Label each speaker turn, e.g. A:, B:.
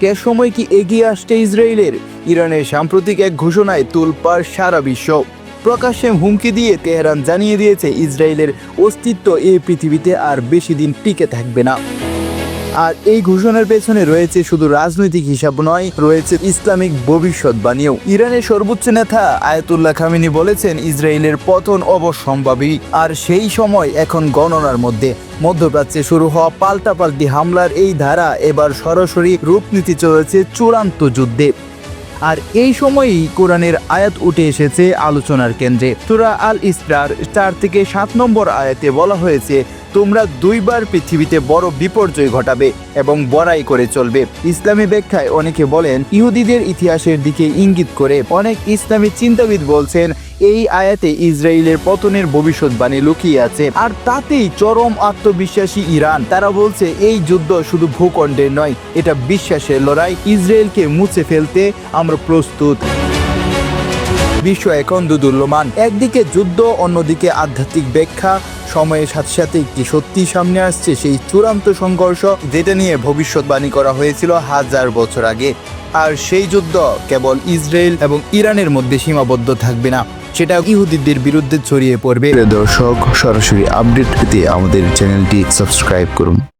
A: শেষ সময় কি এগিয়ে আসছে ইসরায়েলের? ইরানের সাম্প্রতিক এক ঘোষণায় তুলপার সারা বিশ্ব। প্রকাশ্যে হুমকি দিয়ে তেহরান জানিয়ে দিয়েছে, ইসরায়েলের অস্তিত্ব এই পৃথিবীতে আর বেশি দিন টিকে থাকবে না। আর এই ঘোষণার পেছনে রয়েছে শুধু রাজনৈতিক হিসাব নয়, রয়েছে ইসলামিক ভবিষ্যৎবাণীও ইরানের সর্বোচ্চ নেতা আয়াতুল্লাহ খামিনি বলেছেন, ইসরায়েলের পতন অবসম্ভাবী আর সেই সময় এখন গণনার মধ্যে। মধ্যপ্রাচ্যে শুরু হওয়া পাল্টাপাল্টি হামলার এই ধারা এবার সরাসরি রূপ নিতে চলেছে চূড়ান্ত যুদ্ধে। আর এই সময়ই কোরআনের আয়াত উঠে এসেছে আলোচনার কেন্দ্রে। সুরা আল ইসরার চার থেকে সাত নম্বর আয়াতে বলা হয়েছে তোমরা দুইবার পৃথিবীতে বড় বিপর্যয় ঘটাবে এবং বড়াই করে চলবে। ইসলামী ব্যাখ্যায় অনেকে বলেন, ইহুদিদের ইতিহাসের দিকে ইঙ্গিত করে অনেক ইসলামী চিন্তাবিদ বলছেন, এই আয়াতে ইসরায়েলের পতনের ভবিষ্যৎবাণী লুকিয়ে আছে। আর তাতেই চরম আত্মবিশ্বাসী ইরান। তারা বলছে, এই যুদ্ধ শুধু ভূখণ্ডের নয়, এটা বিশ্বাসের লড়াই। ইসরায়েলকে মুছে ফেলতে আমরা প্রস্তুত। বিশ্ব এখন দুদুল্যমান। একদিকে যুদ্ধ, অন্যদিকে আধ্যাত্মিক ব্যাখ্যা। সময়ের সাথে সাথে একটি সত্যি সামনে আসছে, সেই চূড়ান্ত সংঘর্ষ যেটা নিয়ে ভবিষ্যৎবাণী করা হয়েছিল হাজার বছর আগে। আর সেই যুদ্ধ কেবল ইসরায়েল এবং ইরানের মধ্যে সীমাবদ্ধ থাকবে না সেটা ইহুদিদের বিরুদ্ধে ছড়িয়ে পড়বে।
B: দর্শক, সরাসরি আপডেট পেতে আমাদের চ্যানেলটি সাবস্ক্রাইব করুন।